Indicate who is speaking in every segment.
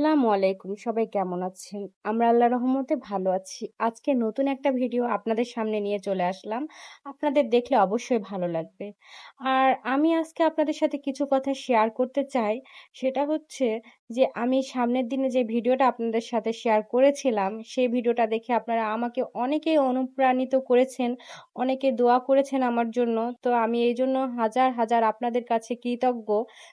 Speaker 1: আসসালামু আলাইকুম। সবাই কেমন আছেন? আমরা আল্লাহর রহমতে ভালো আছি। আজকে নতুন একটা ভিডিও আপনাদের সামনে নিয়ে চলে আসলাম। আপনাদের দেখলে অবশ্যই ভালো লাগবে। আর আমি আজকে আপনাদের সাথে কিছু কথা শেয়ার করতে চাই। সেটা হচ্ছে যে আমি সামনের দিনে যে ভিডিওটা আপনাদের সাথে শেয়ার করেছিলাম, সেই ভিডিওটা দেখে আপনারা আমাকে অনেকেই অনুপ্রাণিত করেছেন, অনেকে দোয়া করেছেন আমার জন্য। তো আমি এই জন্য হাজার, হাজার আপনাদের কাছে কৃতজ্ঞ।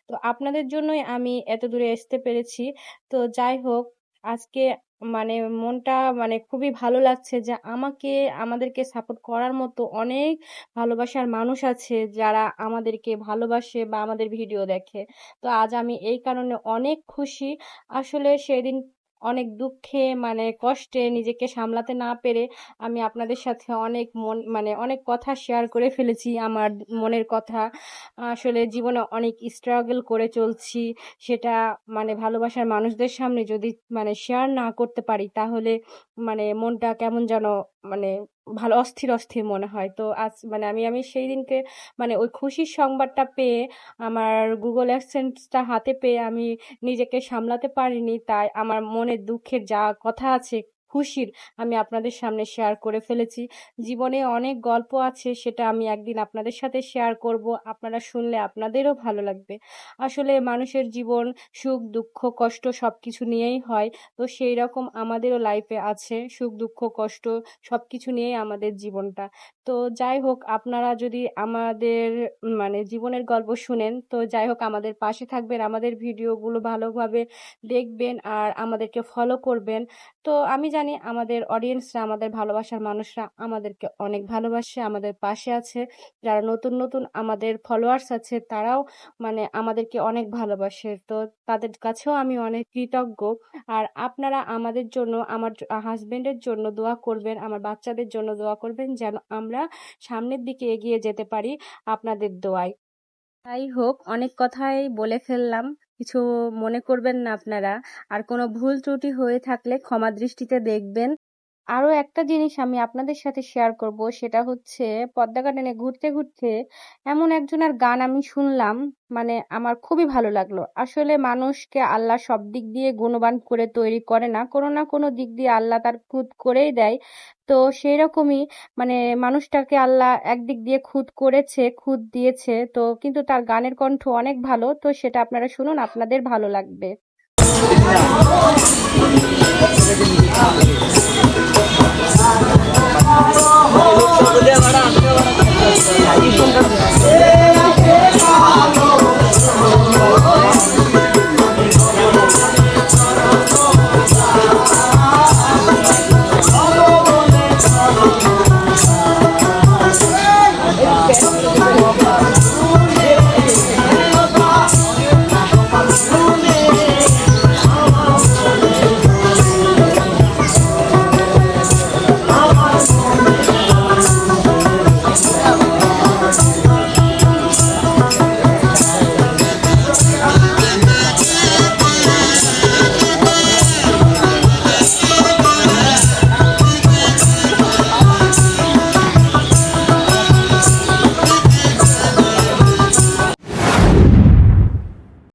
Speaker 1: তো আপনাদের জন্যই আমি এত দূরে আসতে পেরেছি। তো যাই হোক, আজকে মানে মনটা মানে খুবই ভালো লাগছে যে আমাকে আমাদেরকে সাপোর্ট করার মতো অনেক ভালোবাসার মানুষ আছে যারা আমাদেরকে ভালোবাসে বা আমাদের ভিডিও দেখে। তো আজ আমি এই কারণে অনেক খুশি। আসলে সেদিন অনেক দুঃখে মানে কষ্টে নিজেকে সামলাতে না পেরে আমি আপনাদের সাথে অনেক মন মানে অনেক কথা শেয়ার করে ফেলেছি আমার মনের কথা। আসলে জীবনে অনেক স্ট্রাগল করে চলছি। সেটা মানে ভালোবাসার মানুষদের সামনে যদি মানে শেয়ার না করতে পারি, তাহলে মানে মনটা কেমন যেন মানে ভালো অস্থির, অস্থির মনে হয়। তো আজ মানে আমি আমি সেই দিনকে মানে ওই খুশির সংবাদটা পেয়ে আমার গুগল অ্যাক্সেন্সটা হাতে পেয়ে আমি নিজেকে সামলাতে পারিনি। তাই আমার মনে দুঃখের যা কথা আছে খুশির আমি আপনাদের সামনে শেয়ার করে ফেলেছি। জীবনে অনেক গল্প আছে সেটা আমি একদিন আপনাদের সাথে শেয়ার করব। আপনারা শুনলে আপনাদেরও ভালো লাগবে। আসলে মানুষের জীবন সুখ, দুঃখ, কষ্ট সব কিছু নিয়েই হয়। তো সেই রকম আমাদেরও লাইফে আছে সুখ, দুঃখ, কষ্ট সব কিছু নিয়েই আমাদের জীবনটা। তো যাই হোক আপনারা যদি আমাদের মানে জীবনের গল্প শুনেন তো যাই হোক আমাদের পাশে থাকবেন, আমাদের ভিডিওগুলো ভালোভাবে দেখবেন আর আমাদেরকে ফলো করবেন। তো আমি জানি আমাদের অডিয়েন্সরা, আমাদের ভালোবাসার মানুষরা আমাদেরকে অনেক ভালোবাসে, আমাদের পাশে আছে। যারা নতুন, নতুন আমাদের ফলোয়ার্স আছে তারাও মানে আমাদেরকে অনেক ভালোবাসে। তো তাদের কাছেও আমি অনেক কৃতজ্ঞ। আর আপনারা আমাদের জন্য, আমার জ হাসব্যান্ডের জন্য দোয়া করবেন, আমার বাচ্চাদের জন্য দোয়া করবেন যেন আমরা সামনের দিকে এগিয়ে যেতে পারি আপনাদের দোয়ায়। যাই হোক অনেক কথাই বলে ফেললাম। কিছু মনে করবেন না আপনারা। আর কোনো ভুল ত্রুটি হয়ে থাকলে ক্ষমা দৃষ্টিতে দেখবেন। আরও একটা জিনিস আমি আপনাদের সাথে শেয়ার করব সেটা হচ্ছে পদ্মা গার্ডেনে ঘুরতে, ঘুরতে এমন একজনের গান আমি শুনলাম মানে আমার খুবই ভালো লাগল। আসলে মানুষকে আল্লাহ সব দিক দিয়ে গুণবান করে তৈরি করে না। কোনো না কোনো দিক দিয়ে আল্লাহ তার খুঁত করেই দেয়। তো সেই রকমই মানে মানুষটাকে আল্লাহ একদিক দিয়ে খুঁত করেছে, খুঁত দিয়েছে। তো কিন্তু তার গানের কণ্ঠ অনেক ভালো। তো সেটা আপনারা শুনুন আপনাদের ভালো লাগবে।
Speaker 2: Thank you.